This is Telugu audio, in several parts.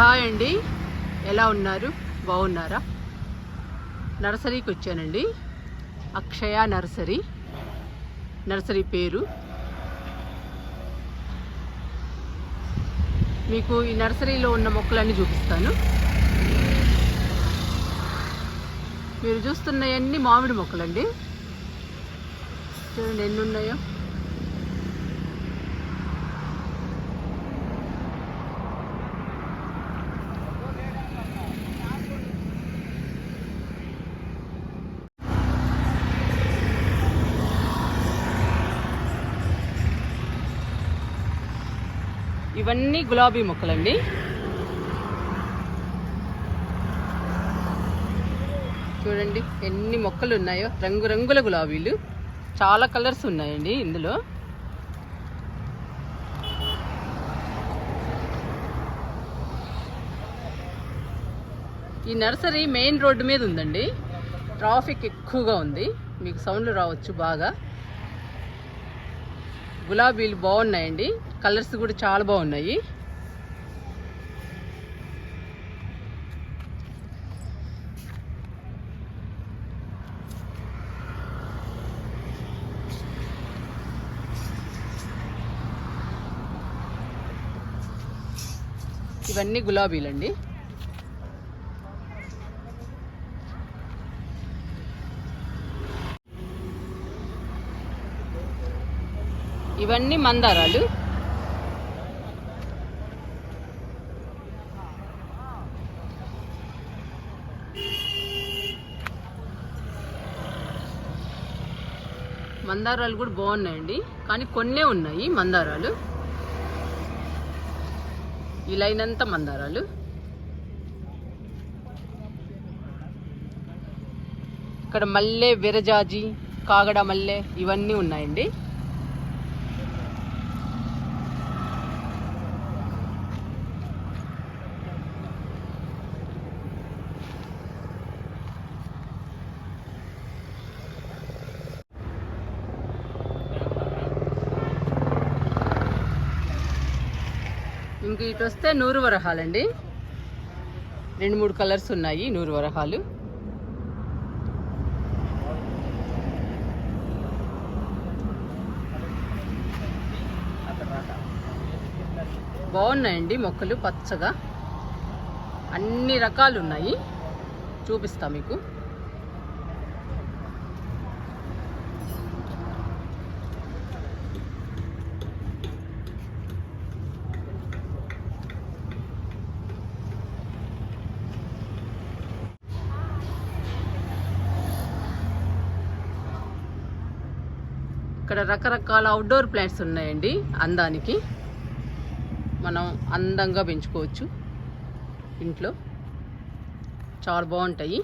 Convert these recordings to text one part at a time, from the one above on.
హాయ్ అండి. ఎలా ఉన్నారు? బాగున్నారా? నర్సరీకి వచ్చానండి. అక్షయ నర్సరీ. నర్సరీ పేరు. మీకు ఈ నర్సరీలో ఉన్న మొక్కలన్నీ చూపిస్తాను. మీరు చూస్తున్నవన్నీ మామిడి మొక్కలండి. చూడండి ఎన్ని ఉన్నాయో ఇవన్నీ గులాబీ మొక్కలండి. చూడండి ఎన్ని మొక్కలు ఉన్నాయో రంగురంగుల గులాబీలు. చాలా కలర్స్ ఉన్నాయండి ఇందులో. ఈ నర్సరీ మెయిన్ రోడ్డు మీద ఉందండి. ట్రాఫిక్ ఎక్కువగా ఉంది. మీకు సౌండ్లు రావచ్చు బాగా. గులాబీలు బాగున్నాయండి. కలర్స్ కూడా చాలా బాగున్నాయి. ఇవన్నీ గులాబీలండి. ఇవన్నీ మందారాలు. మందారాలు కూడా బాగున్నాయండి. కానీ కొన్నే ఉన్నాయి మందారాలు. ఈ లైన్ అంతా మందారాలు. ఇక్కడ మల్లె విరజాజి కాగడ మల్లె ఇవన్నీ ఉన్నాయండి. ఇంక ఇటు వస్తే నూరు వరహాలండి. రెండు మూడు కలర్స్ ఉన్నాయి నూరు వరహాలు. బాగున్నాయండి మొక్కలు పచ్చగా. అన్ని రకాలు ఉన్నాయి. చూపిస్తా మీకు. ఇక్కడ రకరకాల అవుట్డోర్ ప్లాంట్స్ ఉన్నాయండి అందానికి. మనం అందంగా పెంచుకోవచ్చు ఇంట్లో. చాలా బాగుంటాయి.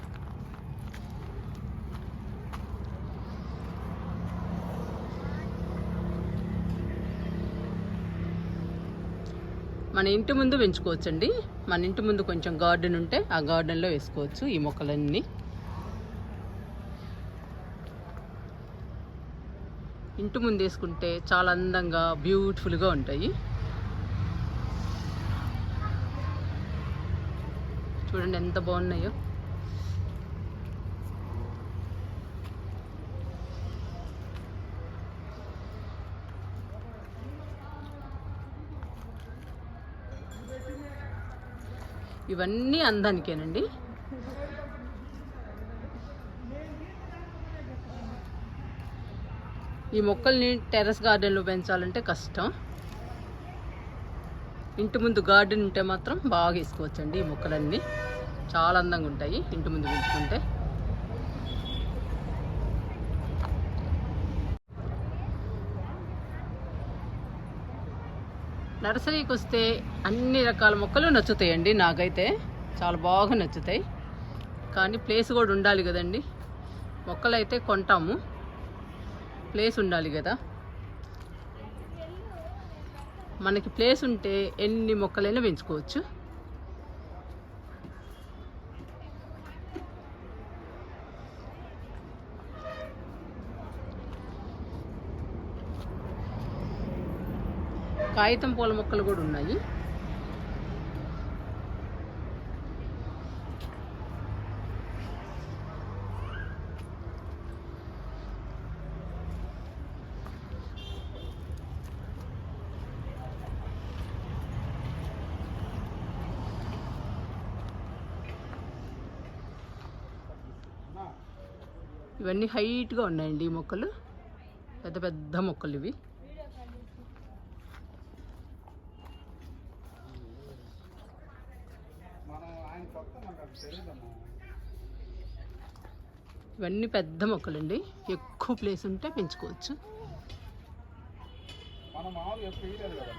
మన ఇంటి ముందు పెంచుకోవచ్చండి. మన ఇంటి ముందు కొంచెం గార్డెన్ ఉంటే ఆ గార్డెన్లో వేసుకోవచ్చు ఈ మొక్కలన్నీ. ఇంటి ముందు వేసుకుంటే చాలా అందంగా బ్యూటిఫుల్గా ఉంటాయి. చూడండి ఎంత బాగున్నాయో. ఇవన్నీ అందానికేనండి. ఈ మొక్కల్ని టెర్రస్ గార్డెన్లో పెంచాలంటే కష్టం. ఇంటి ముందు గార్డెన్ ఉంటే మాత్రం బాగా వేసుకోవచ్చండి ఈ మొక్కలన్నీ. చాలా అందంగా ఉంటాయి ఇంటి ముందు పెంచుకుంటే. నర్సరీకి వస్తే అన్ని రకాల మొక్కలు నచ్చుతాయండి నాకైతే. చాలా బాగా నచ్చుతాయి. కానీ ప్లేస్ కూడా ఉండాలి కదండి. మొక్కలు అయితే కొంటాము. ప్లేస్ ఉండాలి కదా. మనకి ప్లేస్ ఉంటే ఎన్ని మొక్కలైనా పెంచుకోవచ్చు. కాగితం పూల మొక్కలు కూడా ఉన్నాయి. ఇవన్నీ హైట్గా ఉన్నాయండి ఈ మొక్కలు. పెద్ద పెద్ద మొక్కలు ఇవి. ఇవన్నీ పెద్ద మొక్కలండి. ఎక్కువ ప్లేస్ ఉంటే పెంచుకోవచ్చు. మనం మామూలుగా ఎప్పుడు వేయలేదు కదా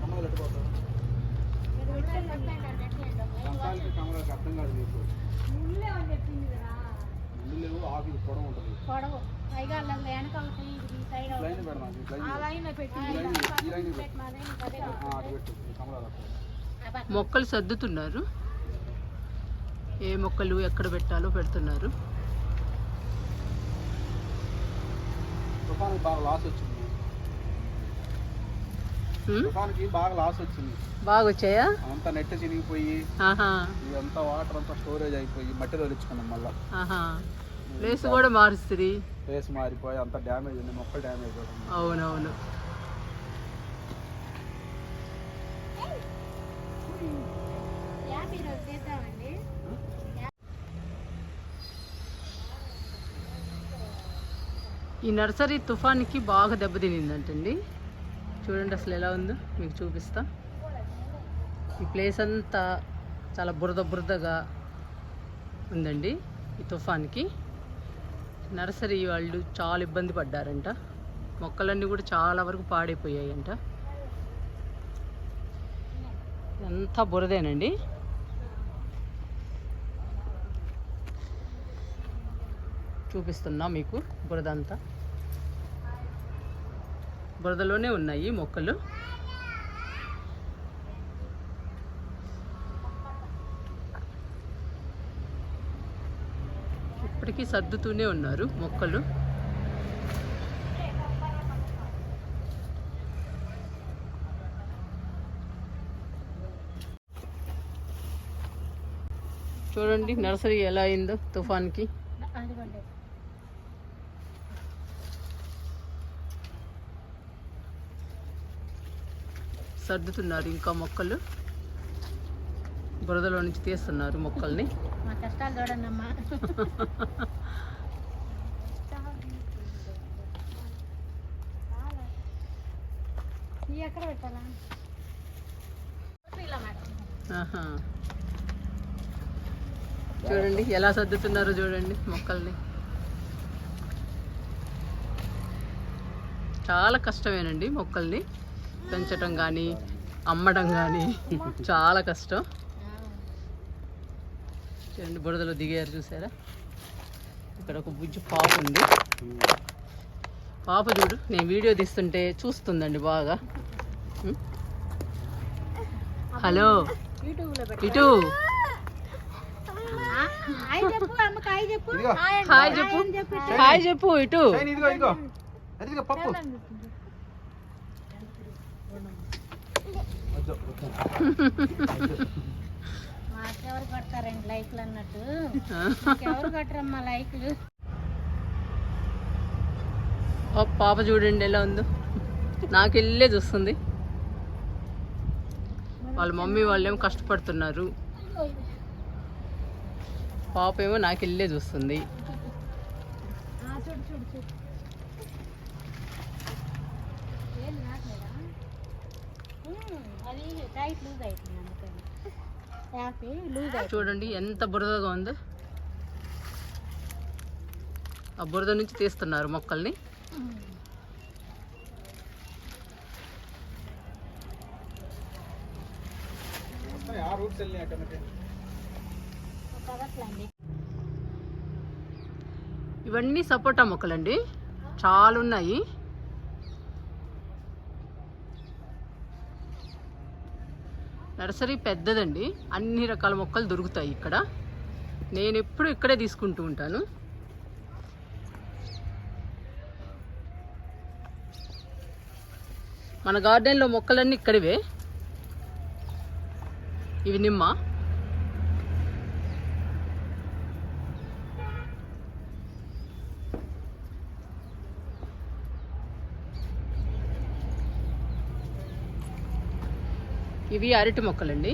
కమ్మలు కట్టుకోవద్దు సంతాలకి కమ్మలకి అర్థం కాదు నీకు ముళ్ళు లేవు ఆకు ఇది పొడవు పైగా ఈ సైడ్ ఆ లైన్ పెట్టి మొక్కలు సర్దుతున్నారు. ఏ మొక్కలు ఎక్కడ పెట్టాలో పెడుతున్నారు. తుఫానికి బాగా లాస్ వచ్చింది? తుఫానికి బాగా లాస్ వచ్చింది. బాగా వచ్చాయా అంతా నెట్ చినిగిపోయి ఆహా. ఇదంతా వాటర్ అంతా స్టోరేజ్ అయిపోయి మట్టిలో తెచ్చుకున్నాం మళ్ళీ. ఆహా. ప్లేస్ కూడా మారుస్తుంది. ఫేస్ మారిపోయి అంత డ్యామేజ్ ఉంది మొక్కలు డ్యామేజ్ అవునవును. ఈ నర్సరీ తుఫాన్కి బాగా దెబ్బతినిందంటండి చూడండి అసలు ఎలా ఉందో మీకు చూపిస్తా. ఈ ప్లేస్ అంతా చాలా బురద బురదగా ఉందండి ఈ తుఫాన్కి. నర్సరీ వాళ్ళు చాలా ఇబ్బంది పడ్డారంట. మొక్కలన్నీ కూడా చాలా వరకు పాడైపోయాయంట. అంతా బురదేనండి. చూపిస్తున్నా మీకు బురద అంతా బురదలోనే ఉన్నాయి మొక్కలు. ఇప్పటికీ సర్దుతూనే ఉన్నారు మొక్కలు. చూడండి నర్సరీ ఎలా అయిందో తుఫాన్కి. సర్దుతున్నారు ఇంకా మొక్కలు. బురదలో నుంచి తీస్తున్నారు మొక్కల్ని. కష్టాలు చూడండి అమ్మా ఎక్కడ పెట్టాలా. చూడండి ఎలా సర్దుతున్నారో చూడండి మొక్కల్ని. చాలా కష్టమేనండి మొక్కల్ని పెంచడం కానీ అమ్మడం కానీ చాలా కష్టం. చూడండి బురదలో దిగారు చూసారా? ఇక్కడ ఒక బుజ్జి పాప ఉంది. పాప చూడు నేను వీడియో తీస్తుంటే చూస్తుందండి బాగా? హలో. ఇటు. హాయ్ చెప్పు అమ్మకి హాయ్ చెప్పు. ఇదిగో. హాయ్ అండి. హాయ్ చెప్పు. అని చెప్పు హాయ్ చెప్పు ఇటు. షైన్ ఇదిగో ఇదిగో. అదిగో పప్పు. మాకెవరు కొడతారండి లైక్లు అన్నట్టు? ఎవరు కొట్టరమ్మా లైక్లు? పాప చూడండి ఎలా ఉందో. నాకు వెళ్ళే చూస్తుంది. వాళ్ళ మమ్మీ వాళ్ళేమో కష్టపడుతున్నారు. పాప ఏమో నాకు వెళ్ళే చూస్తుంది. అది టైట్ లూజ్ అవుతుంది అందుకని. చూడండి ఎంత బురదగా ఉందో. ఆ బురద నుంచి తీస్తున్నారు మొక్కల్ని. ఇవన్నీ సపోటా మొక్కలండి. చాలా ఉన్నాయి. నర్సరీ పెద్దదండి. అన్ని రకాల మొక్కలు దొరుకుతాయి ఇక్కడ. నేను ఎప్పుడు ఇక్కడే తీసుకుంటూ ఉంటాను. మన గార్డెన్లో మొక్కలన్నీ ఇక్కడివే. ఇవి నిమ్మ. ఇవి అరటి మొక్కలండి.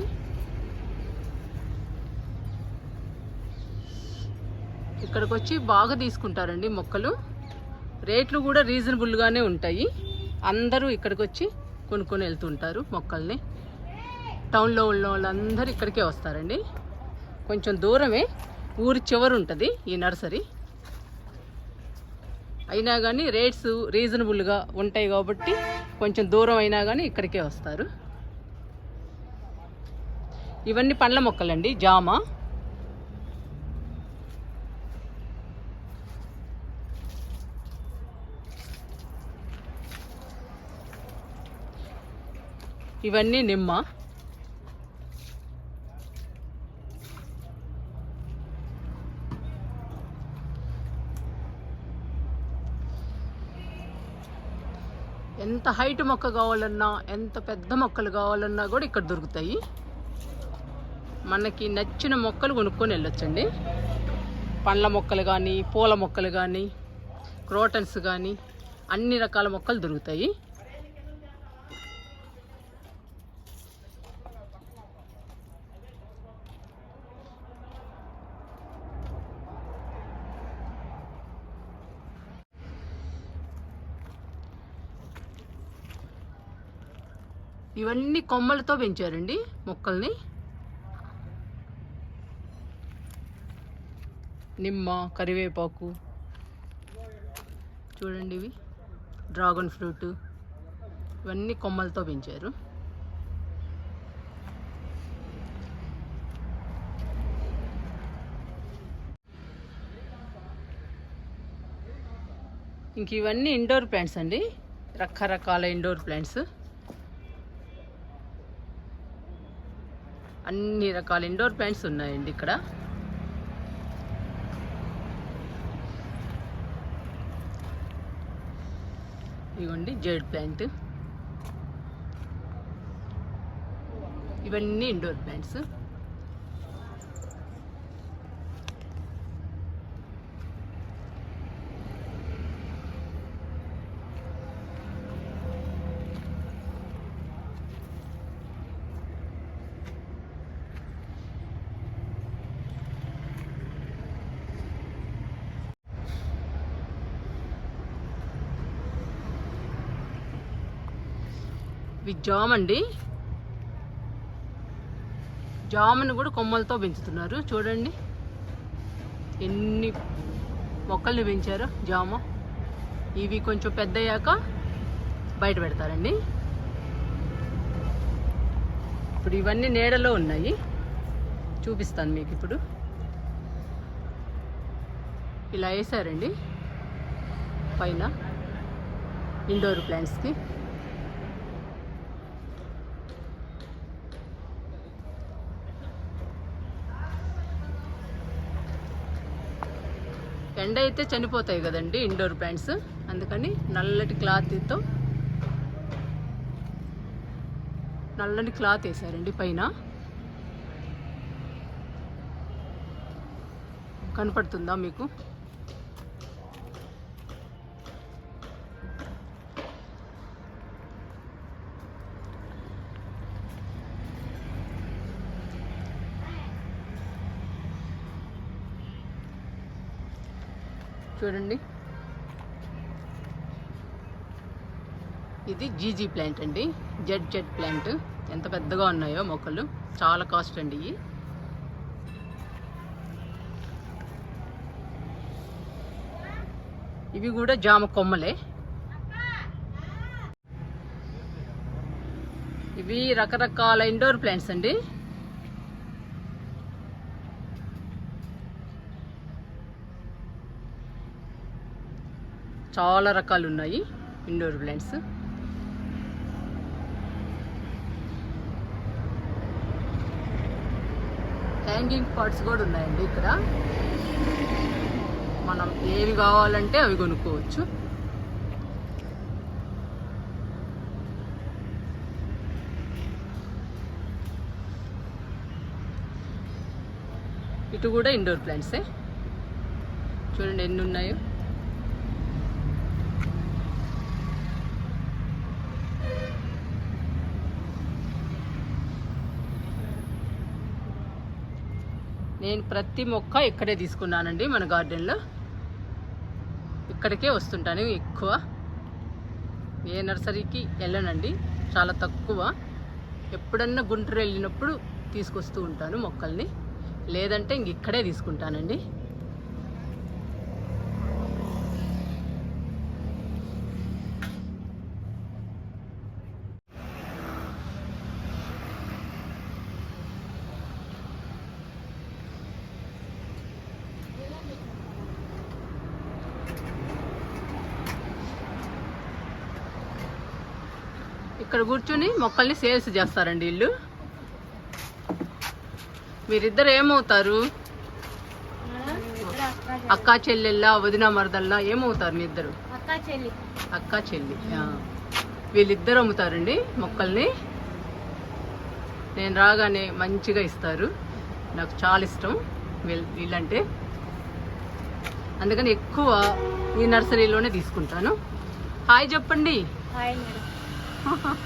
ఇక్కడికి వచ్చి బాగా తీసుకుంటారండి మొక్కలు. రేట్లు కూడా రీజనబుల్గానే ఉంటాయి. అందరూ ఇక్కడికి వచ్చి కొనుక్కొని వెళ్తుంటారు మొక్కల్ని. టౌన్లో ఉన్న వాళ్ళందరూ ఇక్కడికే వస్తారండి. కొంచెం దూరమే. ఊరి చివరు ఉంటుంది ఈ నర్సరీ. అయినా కానీ రేట్స్ రీజనబుల్గా ఉంటాయి కాబట్టి కొంచెం దూరం అయినా కానీ ఇక్కడికే వస్తారు. ఇవన్నీ పండ్ల మొక్కలండి జామ. ఇవన్నీ నిమ్మ. ఎంత హైట్ మొక్క కావాలన్నా ఎంత పెద్ద మొక్కలు కావాలన్నా కూడా ఇక్కడ దొరుకుతాయి. మనకి నచ్చిన మొక్కలు కొనుక్కొని వెళ్ళొచ్చండి. పండ్ల మొక్కలు కానీ పూల మొక్కలు కానీ క్రోటన్స్ కానీ అన్ని రకాల మొక్కలు దొరుకుతాయి. ఇవన్నీ కొమ్మలతో పెంచారండి మొక్కల్ని. నిమ్మ కరివేపాకు. చూడండి ఇవి. Dragon fruit. ఇవన్నీ కొమ్మలతో పెంచారు. ఇంక ఇవన్నీ ఇండోర్ ప్లాంట్స్ అండి. రకరకాల ఇండోర్ ప్లాంట్స్ అన్ని రకాల ఇండోర్ ప్లాంట్స్ ఉన్నాయండి ఇక్కడ. ఇవ్వండి జేడ్ ప్లాంట్ ఇవన్నీ ఇండోర్ ప్లాంట్స్ ఇవి జామ్ అండి. జామును కూడా కొమ్మలతో పెంచుతున్నారు. చూడండి. ఎన్ని మొక్కల్ని పెంచారు జామ. ఇవి కొంచెం పెద్దయ్యాక బయట పెడతారండి. ఇప్పుడు ఇవన్నీ నీడలో ఉన్నాయి. చూపిస్తాను మీకు ఇప్పుడు. ఇలా వేసారండి. పైన ఇండోర్ ప్లాంట్స్కి. ఎండ అయితే చనిపోతాయి కదండి ఇండోర్ ప్లాంట్స్ అందుకని నల్లటి క్లాత్తో నల్లని క్లాత్ వేసారండి పైన. కనపడుతుందా మీకు? చూడండి. ఇది జీజీ ప్లాంట్ అండి. జెడ్ జెడ్ ప్లాంట్ ఎంత పెద్దగా ఉన్నాయో మొక్కలు. చాలా కాస్ట్ అండి ఇవి. ఇవి కూడా జామ కొమ్మలే. ఇవి రకరకాల ఇండోర్ ప్లాంట్స్ అండి. చాలా రకాలు ఉన్నాయి ఇండోర్ ప్లాంట్స్ హ్యాంగింగ్ పార్ట్స్ కూడా ఉన్నాయండి ఇక్కడ. మనం ఏవి కావాలంటే అవి కొనుక్కోవచ్చు. ఇటు కూడా ఇండోర్ ప్లాంట్సే చూడండి ఎన్ని ఉన్నాయో. నేను ప్రతి మొక్క ఇక్కడే తీసుకున్నానండి మన గార్డెన్లో. ఇక్కడికే వస్తుంటాను ఎక్కువ. ఏ నర్సరీకి వెళ్ళనండి చాలా తక్కువ. ఎప్పుడన్నా గుంటూరు వెళ్ళినప్పుడు తీసుకొస్తూ ఉంటాను మొక్కల్ని. లేదంటే ఇంక ఇక్కడే తీసుకుంటానండి ఇక్కడ కూర్చొని మొక్కల్ని సేల్స్ చేస్తారండి వీళ్ళు మీరిద్దరు ఏమవుతారు? అక్క చెల్లెల్లా వదిన మరదల్లా ఏమవుతారు మీ ఇద్దరు? అక్క చెల్లి. వీళ్ళిద్దరు అమ్ముతారండి మొక్కల్ని. నేను రాగానే మంచిగా ఇస్తారు. నాకు చాలా ఇష్టం వీళ్ళ వీళ్ళంటే. అందుకని ఎక్కువ ఈ నర్సరీలోనే తీసుకుంటాను. హాయ్ చెప్పండి. హాయ్ 哈哈，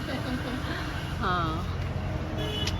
嗯。